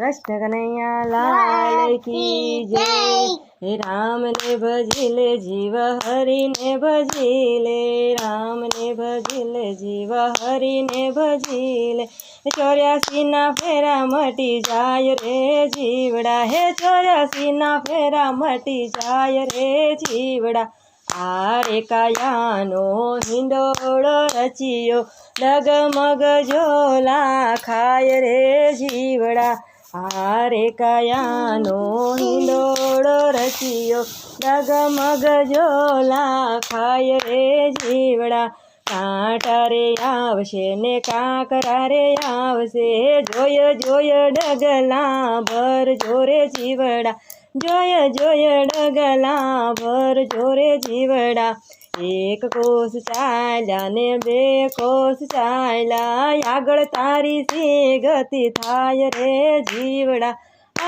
कृष्ण कन्हैया लाल की जय राम ने भजिले जीव हरि ने भजिले राम ने भजिले जीव हरि ने भजिले चोरिया सीना फेरा मटी जाय रे जीवड़ा हे चोरिया सीना फेरा मटी जाय रे जीवड़ा आरे कायानो हिंडोड़ो रचियो लग मग जोला खाय रे जीवड़ा હારે કયાનો નિંદોડો રચ્યો ડગમગ જોલા ખાય રે જીવડા કાંટા રે આવશે ને કાંકરા રે આવશે જોય જોય ડગલા ભર જોરે જીવડા જોય જોય ડગલા ભર જોરે જીવડા એક કોષ ચાલ્યા ને બે કોષ ચાલ્યા આગળ તારી સી ગતિ થાય રે જીવડા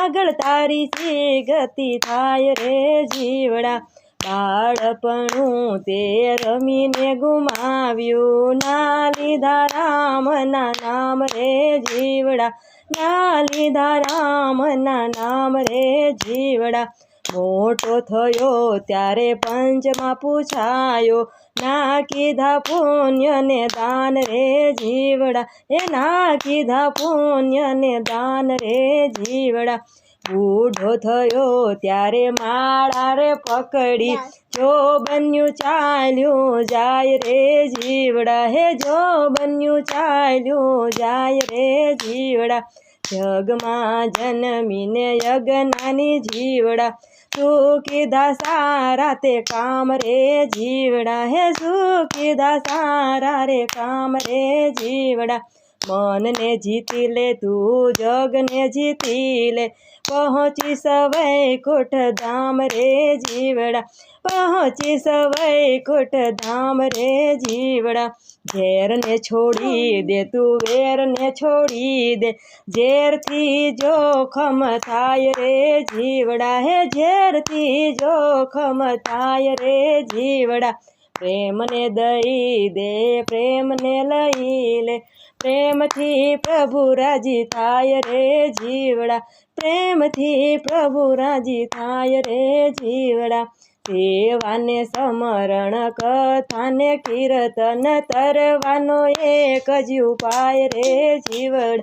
આગળ તારી સી ગતિ થાય રે જીવડા બાળપણું તે રમીને ગુમાવ્યું ના લીધા રામના નામ રે જીવડા ના લીધા રામના નામ રે જીવડા બોટો થયો ત્યારે પંચ મા પૂછાયો ના કીધા પુણ્યને দান રે જીવડા એ ના કીધા પુણ્યને দান રે જીવડા બુઢો થયો ત્યારે માળા રે પકડી જો બન્યું ચાલ્યું જાય રે જીવડા હે જો બન્યું ચાલ્યું જાય રે જીવડા જગમાં જન્મીને યજ્ઞની જીવડા શું કીધા સારા તે કામ રે જીવડા હે શું કીધા સારા રે કામ રે જીવડા मन ने जीती ले तू जग ने जीती ले पहुँची सवै कुठ धाम रे जीवड़ा पहुँची सवै कुठ धाम रे जीवड़ा झेर ने छोड़ी दे तू वेर ने छोड़ी दे झेर थी जोखम थाय रे जीवड़ा है झेर थी जोखम थाय रे जीवड़ा प्रेम ने दई दे प्रेम ने लई ले प्रेम થી પ્રભુ રાજી થાય રે જીવડા પ્રેમ થી પ્રભુ રાજી થાય રે જીવડા સેવા ને સમરણ કથા ને કિરતન તરવાનો એક જ ઉપાય રે જીવડ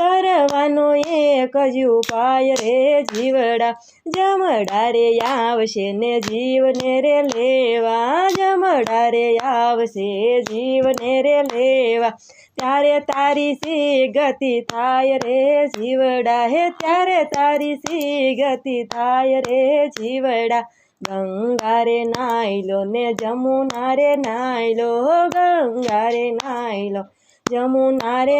તરવાનો એક જ ઉપાય રે જીવડા જમ ડારે આવશે ને જીવને રે લેવા જમ ડારે આવશે જીવને રે લેવા तारे तारी सी गति थाय रे जीवड़ा हे त्यारे तारी सी गति थाय रे जीवड़ा गंगा रे लो ने जमुना रे नाइलो गंगा रे नाइलो जमुना रे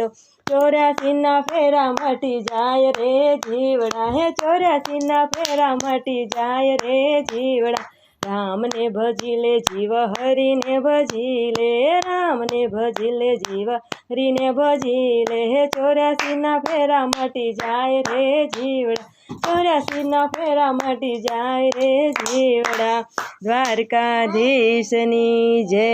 लो चोरा सीना फेरा मटी जाय रे जीवड़ा हे चोरा सीना फेरा मटी जाय रे जीवड़ा રામને ભજી લે જીવ હરીને ભજી લે રામને ભજી લે જીવ હરીને ભજી લે ચોર્યાસીના ફેરા મટી જાય રે જીવડા ચોર્યાસીના ફેરા મટી જાય રે જીવડા દ્વારકાધીશની જય